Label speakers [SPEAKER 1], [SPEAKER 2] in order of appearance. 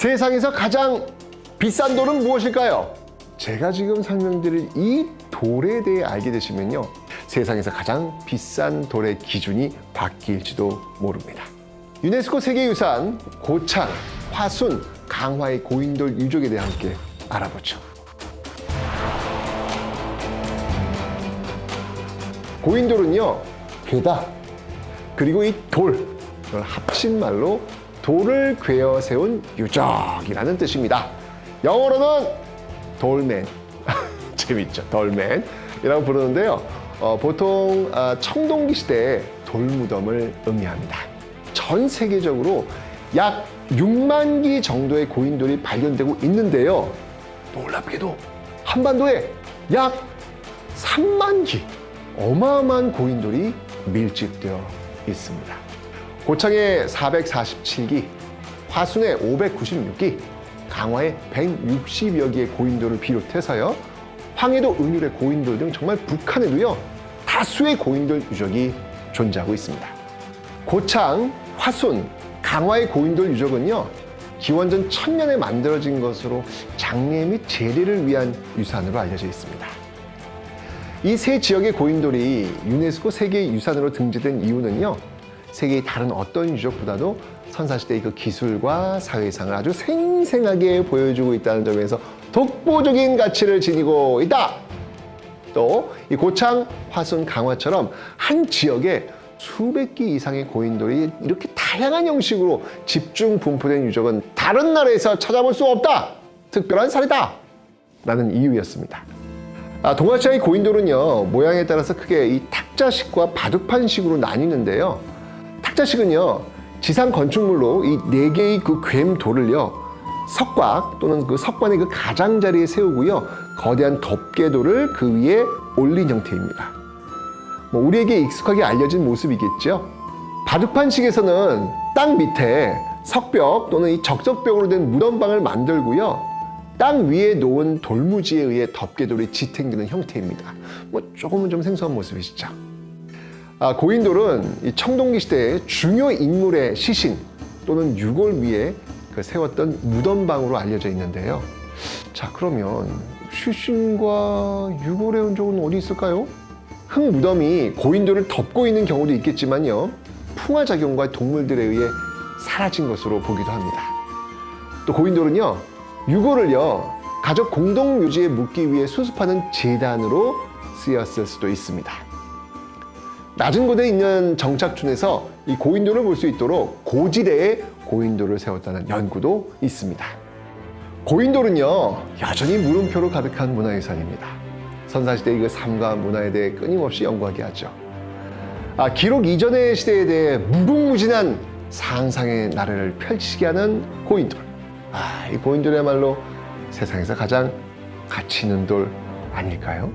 [SPEAKER 1] 세상에서 가장 비싼 돌은 무엇일까요? 제가 지금 설명드릴 이 돌에 대해 알게 되시면요. 세상에서 가장 비싼 돌의 기준이 바뀔지도 모릅니다. 유네스코 세계유산 고창, 화순, 강화의 고인돌 유적에 대해 함께 알아보죠. 고인돌은요, 괴다. 그리고 이 돌, 합친 말로 돌을 괴어 세운 유적이라는 뜻입니다. 영어로는 돌맨. 재밌죠? 돌맨이라고 부르는데요. 어, 보통 아, 청동기 시대의 돌무덤을 의미합니다. 전 세계적으로 약 6만 기 정도의 고인돌이 발견되고 있는데요. 놀랍게도 한반도에 약 3만 기 어마어마한 고인돌이 밀집되어 있습니다. 고창에 447기, 화순에 596기, 강화에 160여 기의 고인돌을 비롯해서요. 황해도 은율의 고인돌 등 정말 북한에도요. 다수의 고인돌 유적이 존재하고 있습니다. 고창, 화순, 강화의 고인돌 유적은요. 기원전 천년에 만들어진 것으로 장례 및 재래를 위한 유산으로 알려져 있습니다. 이 세 지역의 고인돌이 유네스코 세계 유산으로 등재된 이유는요. 세계의 다른 어떤 유적보다도 선사시대의 그 기술과 사회상을 아주 생생하게 보여주고 있다는 점에서 독보적인 가치를 지니고 있다. 또 이 고창, 화순, 강화처럼 한 지역에 수백 기 이상의 고인돌이 이렇게 다양한 형식으로 집중 분포된 유적은 다른 나라에서 찾아볼 수 없다. 특별한 사례다. 라는 이유였습니다. 아, 동아시아의 고인돌은요 모양에 따라서 크게 이 탁자식과 바둑판식으로 나뉘는데요. 탁자식은요 지상 건축물로 이 네 개의 그 괸돌을요 석곽 또는 그 석관의 그 가장자리에 세우고요 거대한 덮개돌을 그 위에 올린 형태입니다. 뭐 우리에게 익숙하게 알려진 모습이겠죠. 바둑판식에서는 땅 밑에 석벽 또는 이 적석벽으로 된 무덤방을 만들고요. 땅 위에 놓은 돌무지에 의해 덮개돌이 지탱되는 형태입니다. 뭐 조금은 좀 생소한 모습이시죠. 아, 고인돌은 이 청동기 시대의 중요 인물의 시신 또는 유골 위에 그 세웠던 무덤방으로 알려져 있는데요. 자, 그러면 시신과 유골의 흔적은 어디 있을까요? 흙 무덤이 고인돌을 덮고 있는 경우도 있겠지만요. 풍화작용과 동물들에 의해 사라진 것으로 보기도 합니다. 또 고인돌은요, 유골을요, 가족 공동 유지에 묻기 위해 수습하는 재단으로 쓰였을 수도 있습니다. 낮은 곳에 있는 정착촌에서 이 고인돌을 볼 수 있도록 고지대에 고인돌을 세웠다는 연구도 있습니다. 고인돌은요, 여전히 물음표로 가득한 문화유산입니다. 선사시대의 그 삶과 문화에 대해 끊임없이 연구하게 하죠. 아, 기록 이전의 시대에 대해 무궁무진한 상상의 나래를 펼치게 하는 고인돌. 아, 이 고인돌이야말로 세상에서 가장 가치 있는 돌 아닐까요?